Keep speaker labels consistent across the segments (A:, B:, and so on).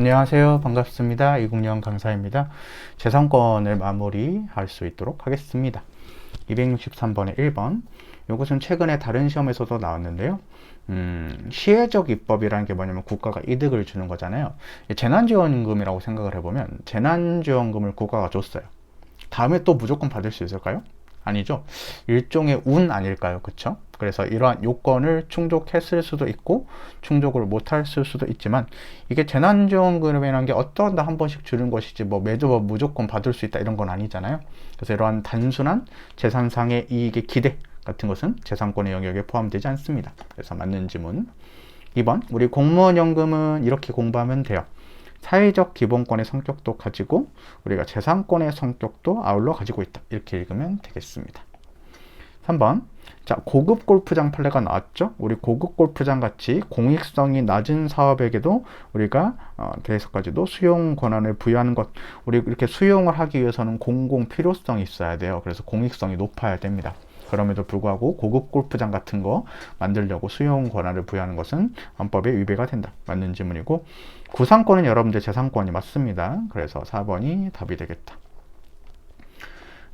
A: 안녕하세요. 반갑습니다. 이국영 강사입니다. 재산권을 마무리할 수 있도록 하겠습니다. 263번에 1번. 이것은 최근에 다른 시험에서도 나왔는데요. 음, 시혜적 입법이라는 게 뭐냐면 국가가 이득을 주는 거잖아요. 재난지원금이라고 생각을 해보면 재난지원금을 국가가 줬어요. 다음에 또 무조건 받을 수 있을까요? 아니죠. 일종의 운 아닐까요? 그쵸? 그래서 이러한 요건을 충족했을 수도 있고 충족을 못했을 수도 있지만 이게 재난지원금이라는 게 어떠한다 한 번씩 주는 것이지 뭐 매주 뭐 무조건 받을 수 있다 이런 건 아니잖아요. 그래서 이러한 단순한 재산상의 이익의 기대 같은 것은 재산권의 영역에 포함되지 않습니다. 그래서 맞는 지문 2번 우리 공무원 연금은 이렇게 공부하면 돼요. 사회적 기본권의 성격도 가지고 우리가 재산권의 성격도 아울러 가지고 있다. 이렇게 읽으면 되겠습니다. 3번. 자, 고급 골프장 판례가 나왔죠? 우리 고급 골프장 같이 공익성이 낮은 사업에게도 우리가 어, 대해서까지도 수용 권한을 부여하는 것. 우리 이렇게 수용을 하기 위해서는 공공 필요성이 있어야 돼요. 그래서 공익성이 높아야 됩니다. 그럼에도 불구하고 고급 골프장 같은 거 만들려고 수용 권한을 부여하는 것은 헌법에 위배가 된다. 맞는 질문이고 구상권은 여러분들 재산권이 맞습니다. 그래서 4번이 답이 되겠다.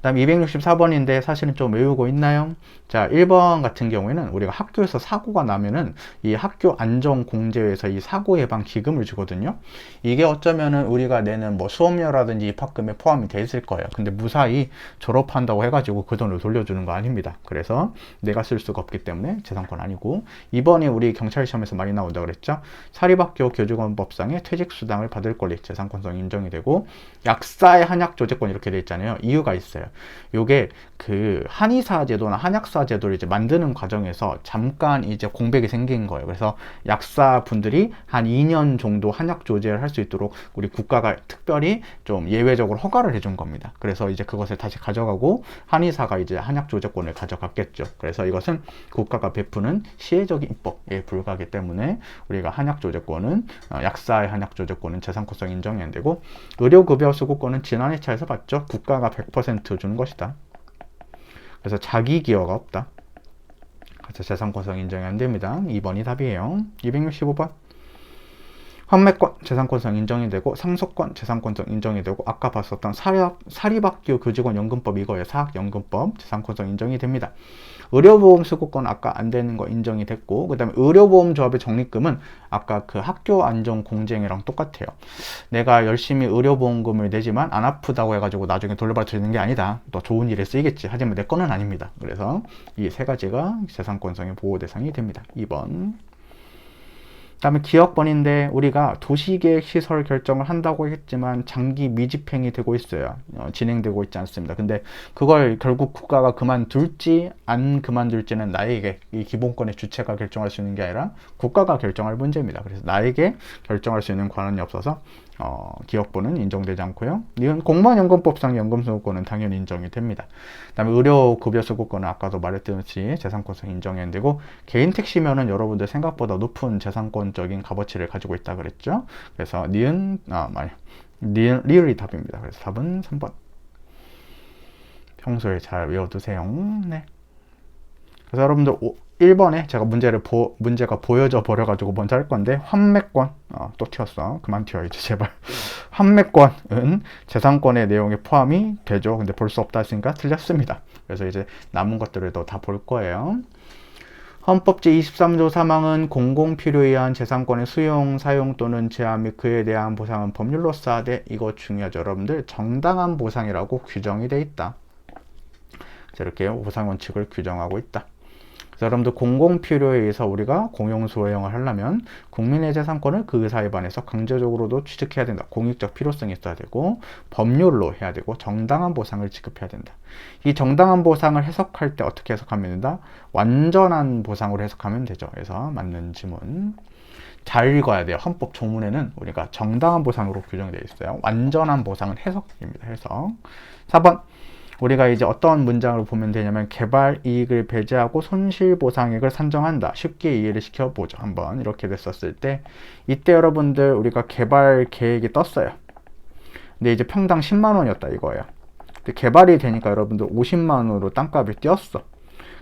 A: 다음 264번인데 사실은 좀 외우고 있나요? 자, 1번 같은 경우에는 우리가 학교에서 사고가 나면은 이 학교 안전공제에서 이 사고 예방 기금을 주거든요. 이게 어쩌면은 우리가 내는 뭐 수업료라든지 입학금에 포함이 돼 있을 거예요. 근데 무사히 졸업한다고 해가지고 그 돈을 돌려주는 거 아닙니다. 그래서 내가 쓸 수가 없기 때문에 재산권 아니고 이번에 우리 경찰 시험에서 많이 나온다 그랬죠. 사립학교 교직원법상의 퇴직수당을 받을 권리 재산권성 인정이 되고 약사의 한약 조제권 이렇게 돼 있잖아요. 이유가 있어요. 요게 그 한의사 제도나 한약사 제도를 이제 만드는 과정에서 잠깐 이제 공백이 생긴 거예요. 그래서 약사 분들이 한 2년 정도 한약 조제를 할 수 있도록 우리 국가가 특별히 좀 예외적으로 허가를 해준 겁니다. 그래서 이제 그것을 다시 가져가고 한의사가 이제 한약 조제권을 가져갔겠죠. 그래서 이것은 국가가 베푸는 시혜적인 입법에 불과하기 때문에 우리가 한약 조제권은 어, 약사의 한약 조제권은 재산권성 인정이 안 되고 의료급여 수급권은 지난해 차에서 봤죠. 국가가 100% 주는 것이다. 그래서 자기 기여가 없다. 그래서 재산권성 인정이 안 됩니다. 2번이 답이에요. 265번. 환매권 재산권성 인정이 되고 상속권 재산권성 인정이 되고 아까 봤었던 사립, 사립학교 교직원 연금법 이거예요. 사학연금법 재산권성 인정이 됩니다. 의료보험 수급권 아까 안 되는 거 인정이 됐고 그 다음에 의료보험조합의 적립금은 아까 그 학교 안전 공쟁이랑 똑같아요. 내가 열심히 의료보험금을 내지만 안 아프다고 해가지고 나중에 있는 게 아니다. 또 좋은 일에 쓰이겠지. 하지만 내 거는 아닙니다. 그래서 이 세 가지가 재산권성의 보호 대상이 됩니다. 2번. 다음에 기업번인데 우리가 도시계획 시설 결정을 한다고 했지만 장기 미집행이 되고 있어요. 어, 진행되고 있지 않습니다. 근데 그걸 결국 국가가 그만둘지 안 그만둘지는 나에게 이 기본권의 주체가 결정할 수 있는 게 아니라 국가가 결정할 문제입니다. 그래서 나에게 결정할 수 있는 권한이 없어서 어, 기업부는 인정되지 않고요. 공무원연금법상 연금수급권은 당연히 인정이 됩니다. 그 다음에 의료급여수급권은 아까도 말했듯이 재산권상 인정이 안 되고 개인 택시면은 여러분들 생각보다 높은 재산권적인 값어치를 가지고 있다 그랬죠. 그래서 니은 아 말, 니은 리을이 답입니다. 그래서 답은 3번. 평소에 잘 외워두세요. 네. 그래서 여러분들 1번에 제가 문제를 보, 문제가 보여져 버려가지고 먼저 할 건데 환매권 어, 또 튀었어. 그만 튀어 이제 제발. 환매권은 재산권의 내용에 포함이 되죠. 근데 볼 수 없다 했으니까 틀렸습니다. 그래서 이제 남은 것들을 더다볼 거예요. 헌법 제23조 사망은 공공필요에 의한 재산권의 수용, 사용 또는 제한 및 그에 대한 보상은 법률로서 하되 이거 중요하죠. 여러분들 정당한 보상이라고 규정이 돼 있다. 이렇게 보상 원칙을 규정하고 있다 여러분들 공공 필요에 의해서 우리가 공용 소유형을 하려면 국민의 재산권을 그 의사에 반해서 강제적으로도 취득해야 된다. 공익적 필요성이 있어야 되고 법률로 해야 되고 정당한 보상을 지급해야 된다. 이 정당한 보상을 해석할 때 어떻게 해석하면 된다? 완전한 보상으로 해석하면 되죠. 그래서 맞는 지문. 잘 읽어야 돼요. 헌법 조문에는 우리가 정당한 보상으로 규정되어 있어요. 완전한 보상은 해석입니다. 해석. 4번. 우리가 이제 어떤 문장을 보면 되냐면 개발 이익을 배제하고 손실 보상액을 산정한다. 쉽게 이해를 시켜보죠. 한번 이렇게 됐었을 때 이때 여러분들 우리가 개발 계획이 떴어요. 근데 이제 평당 10만 원이었다 이거예요. 근데 개발이 되니까 여러분들 50만 원으로 땅값이 뛰었어.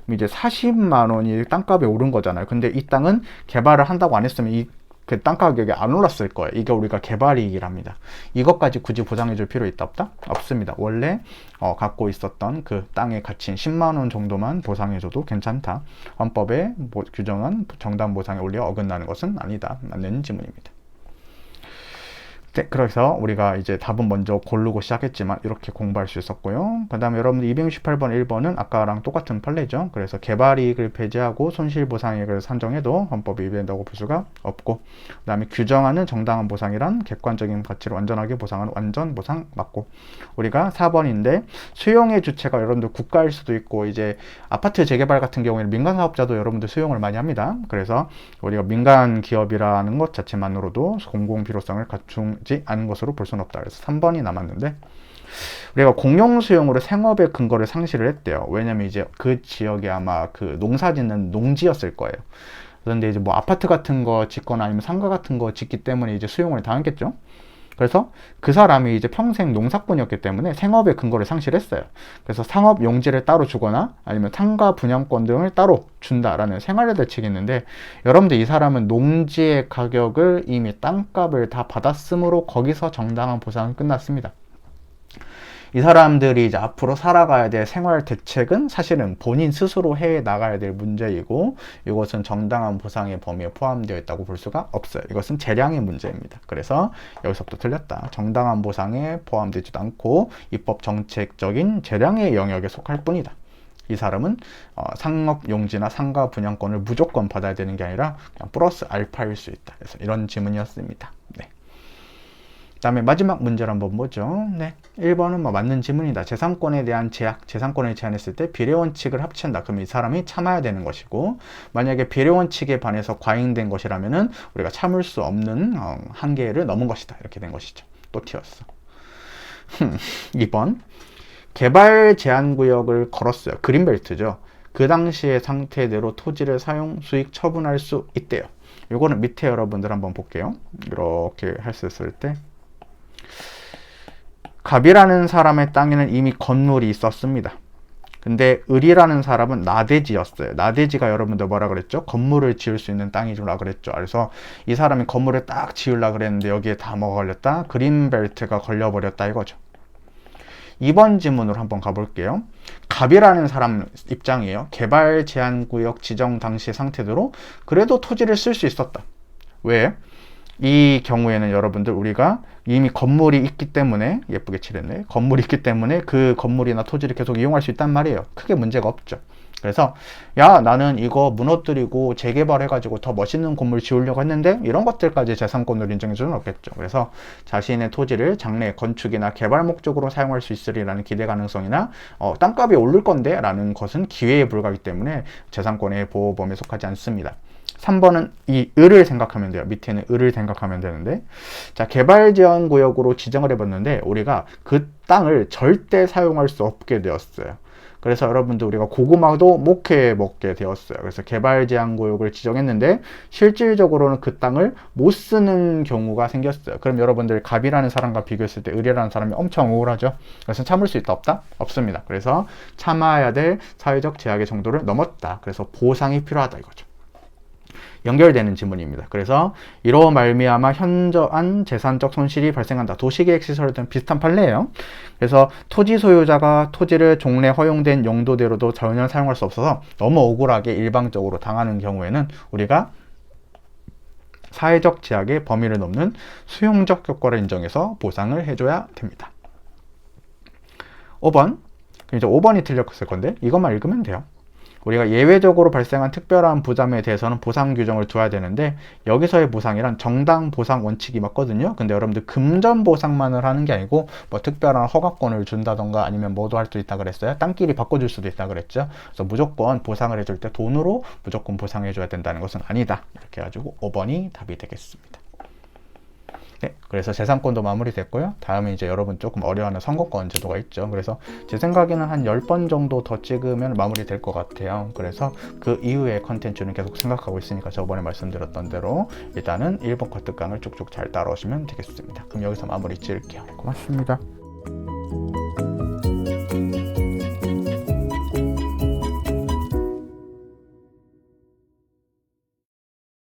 A: 그럼 이제 40만 원이 땅값이 오른 거잖아요. 근데 이 땅은 개발을 한다고 안 했으면 이 그 땅 가 격이 안 올랐을 거예요. 이게 우리가 개발이익이랍니다. 이것까지 굳이 보상해 줄 필요 있다 없다? 없습니다. 원래 어, 갖고 있었던 그 땅의 가치인 10만 원 정도만 보상해 줘도 괜찮다. 헌법에 뭐, 규정한 정당 보상에 올려 어긋나는 것은 아니다. 맞는 지문입니다. 네, 그래서 우리가 이제 답은 먼저 고르고 시작했지만 이렇게 공부할 수 있었고요. 그 다음에 여러분들 268번 1번은 아까랑 똑같은 판례죠. 그래서 개발이익을 배제하고 손실보상액을 산정해도 헌법이 위배된다고 볼 수가 없고 그 다음에 규정하는 정당한 보상이란 객관적인 가치를 완전하게 보상하는 완전 보상 맞고 우리가 4번인데 수용의 주체가 여러분들 국가일 수도 있고 이제 아파트 재개발 같은 경우에는 민간 사업자도 여러분들 수용을 많이 합니다. 그래서 우리가 민간 기업이라는 것 자체만으로도 공공 필요성을 갖춘 지 않은 것으로 볼 수는 없다. 그래서 3번이 남았는데 우리가 공용 수용으로 생업의 근거를 상실을 했대요. 왜냐면 이제 그 지역에 아마 그 농사 짓는 농지였을 거예요. 그런데 이제 뭐 아파트 같은 거 짓거나 아니면 상가 같은 거 짓기 때문에 이제 수용을 당했겠죠. 그래서 그 사람이 이제 평생 농사꾼이었기 때문에 생업의 근거를 상실했어요. 그래서 상업 용지를 따로 주거나 아니면 상가 분양권 등을 따로 준다라는 생활의 대책이 있는데 여러분들 이 사람은 농지의 가격을 이미 땅값을 다 받았으므로 거기서 정당한 보상은 끝났습니다. 이 사람들이 이제 앞으로 살아가야 될 생활 대책은 사실은 본인 스스로 해 나가야 될 문제이고 이것은 정당한 보상의 범위에 포함되어 있다고 볼 수가 없어요. 이것은 재량의 문제입니다. 그래서 여기서부터 틀렸다. 정당한 보상에 포함되지도 않고 입법 정책적인 재량의 영역에 속할 뿐이다. 이 사람은 어, 상업 용지나 상가 분양권을 무조건 받아야 되는 게 아니라 그냥 플러스 알파일 수 있다. 그래서 이런 질문이었습니다. 네. 다음에 마지막 문제를 한번 보죠. 네. 1번은 뭐 맞는 지문이다. 재산권에 대한 제약, 재산권을 제한했을 때 비례 원칙을 합친다. 그럼 이 사람이 참아야 되는 것이고, 만약에 비례 원칙에 반해서 과잉된 것이라면은 우리가 참을 수 없는 어, 한계를 넘은 것이다. 이렇게 된 것이죠. 또 튀었어. 2번. 개발 제한 구역을 걸었어요. 그린벨트죠. 그 당시의 상태대로 토지를 사용, 수익, 처분할 수 있대요. 요거는 밑에 여러분들 한번 볼게요. 이렇게 했을 때 갑이라는 사람의 땅에는 이미 건물이 있었습니다. 근데 을이라는 사람은 나대지였어요. 나대지가 여러분들 뭐라 그랬죠? 건물을 지을 수 있는 땅이라 그랬죠. 그래서 이 사람이 건물을 딱 지으려 그랬는데 여기에 다 뭐가 걸렸다? 그린벨트가 걸려버렸다 이거죠. 2번 지문으로 한번 가볼게요. 갑이라는 사람 입장이에요. 개발 제한 구역 지정 당시 상태대로 그래도 토지를 쓸 수 있었다. 왜? 이 경우에는 여러분들 우리가 이미 건물이 있기 때문에 예쁘게 칠했네. 건물이 있기 때문에 그 건물이나 토지를 계속 이용할 수 있단 말이에요. 크게 문제가 없죠. 그래서 야 나는 이거 무너뜨리고 재개발해 가지고 더 멋있는 건물 지으려고 했는데 이런 것들까지 재산권으로 인정해 주는 없겠죠. 그래서 자신의 토지를 장래 건축이나 개발 목적으로 사용할 수 있으리라는 기대 가능성이나 어, 땅값이 오를 건데 라는 것은 기회에 불과하기 때문에 재산권의 보호 범위에 속하지 않습니다 3번은 이 을을 생각하면 돼요. 밑에는 을을 생각하면 되는데 자 개발 제한 구역으로 지정을 해봤는데 우리가 그 땅을 절대 사용할 수 없게 되었어요. 그래서 여러분들 우리가 고구마도 목해 먹게 되었어요. 그래서 개발 제한 구역을 지정했는데 실질적으로는 그 땅을 못 쓰는 경우가 생겼어요. 그럼 여러분들 갑이라는 사람과 비교했을 때 을이라는 사람이 엄청 우울하죠. 그래서 참을 수 있다 없다? 없습니다. 그래서 참아야 될 사회적 제약의 정도를 넘었다. 그래서 보상이 필요하다 이거죠. 연결되는 지문입니다. 그래서 이로 말미암아 현저한 재산적 손실이 발생한다. 도시계획 시설과 비슷한 판례예요. 그래서 토지 소유자가 토지를 종래 허용된 용도대로도 전혀 사용할 수 없어서 너무 억울하게 일방적으로 당하는 경우에는 우리가 사회적 제약의 범위를 넘는 수용적 효과를 인정해서 보상을 해줘야 됩니다. 5번. 이제 5번이 틀렸을 건데 이것만 읽으면 돼요. 우리가 예외적으로 발생한 특별한 부담에 대해서는 보상 규정을 두어야 되는데 여기서의 보상이란 정당 보상 원칙이 맞거든요. 근데 여러분들 금전 보상만을 하는 게 아니고 뭐 특별한 허가권을 준다던가 아니면 뭐도 할 수 있다 그랬어요. 땅끼리 바꿔줄 수도 있다 그랬죠. 그래서 무조건 보상을 해줄 때 돈으로 무조건 보상해줘야 된다는 것은 아니다. 이렇게 해가지고 5번이 답이 되겠습니다. 네, 그래서 재산권도 마무리됐고요. 다음에 이제 여러분 조금 어려워하는 선거권 제도가 있죠. 그래서 제 생각에는 한 10번 정도 더 찍으면 마무리될 것 같아요. 그래서 그 이후의 컨텐츠는 계속 생각하고 있으니까 저번에 말씀드렸던 대로 일단은 1번 커트강을 쭉쭉 잘 따라오시면 되겠습니다. 그럼 여기서 마무리 지을게요. 고맙습니다.